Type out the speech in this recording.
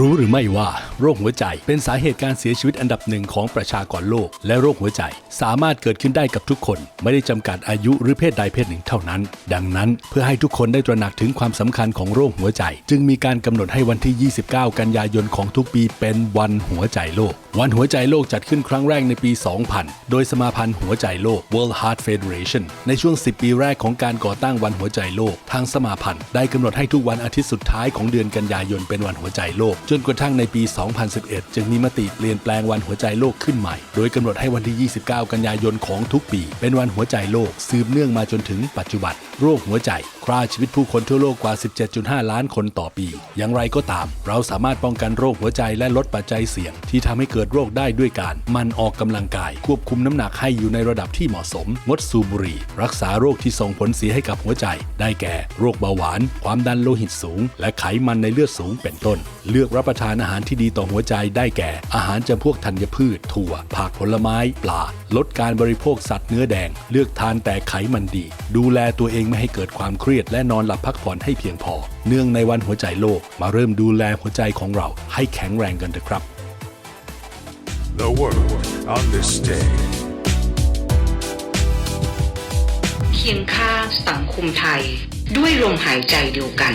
รู้หรือไม่ว่าโรคหัวใจเป็นสาเหตุการเสียชีวิตอันดับหนึ่งของประชากรโลก และโรคหัวใจสามารถเกิดขึ้นได้กับทุกคน ไม่ได้จำกัดอายุหรือเพศใดเพศหนึ่งเท่านั้น ดังนั้นเพื่อให้ทุกคนได้ตระหนักถึงความสำคัญของโรคหัวใจ จึงมีการกำหนดให้วันที่ 29 กันยายนของทุกปีเป็นวันหัวใจโลก วันหัวใจโลกจัดขึ้นครั้งแรกในปี 2000 โดยสมาพันธ์หัวใจโลก World Heart Federation ในช่วง 10 ปีแรกของการก่อตั้งวันหัวใจโลก ทางสมาพันธ์ได้กำหนดให้ทุกวันอาทิตย์สุดท้ายของเดือนกันยายนเป็นวันหัวใจโลกจนกระทั่งในปี 2011 จึงมีมติเปลี่ยนแปลงวันหัวใจโลกขึ้นใหม่ โดยกำหนดให้วันที่ 29 กันยายนของทุกปี เป็นวันหัวใจโลก สืบเนื่องมาจนถึงปัจจุบัน โรคหัวใจฆ่าชีวิตผู้คนทั่วโลกกว่า 17.5 ล้านคนต่อปี อย่างไรก็ตาม เราสามารถป้องกันโรคหัวใจและลดปัจจัยเสี่ยง ที่ทำให้เกิดโรคได้ด้วยการ มันออกกำลังกาย ควบคุมน้ำหนักให้อยู่ในระดับที่เหมาะสม งดสูบบุหรี่ รักษาโรคที่ส่งผลเสียให้กับหัวใจ ได้แก่ โรคเบาหวาน ความดันโลหิตสูง และไขมันในเลือดสูงเป็นต้น เลือกรับประทานอาหารที่ดีต่อหัวใจได้แก่ อาหารจำพวกธัญพืช ถั่ว ผักผลไม้ ปลา ลดการบริโภคสัตว์เนื้อแดง เลือกทานแต่ไขมันดี ดูแลตัวเองไม่ให้เกิดความเครียด และนอนหลับพักผ่อนให้เพียงพอ เนื่องในวันหัวใจโลก มาเริ่มดูแลหัวใจของเรา ให้แข็งแรงกันเถอะครับ The world on this day. เคียงข้างสังคมไทย ด้วยลมหายใจเดียวกัน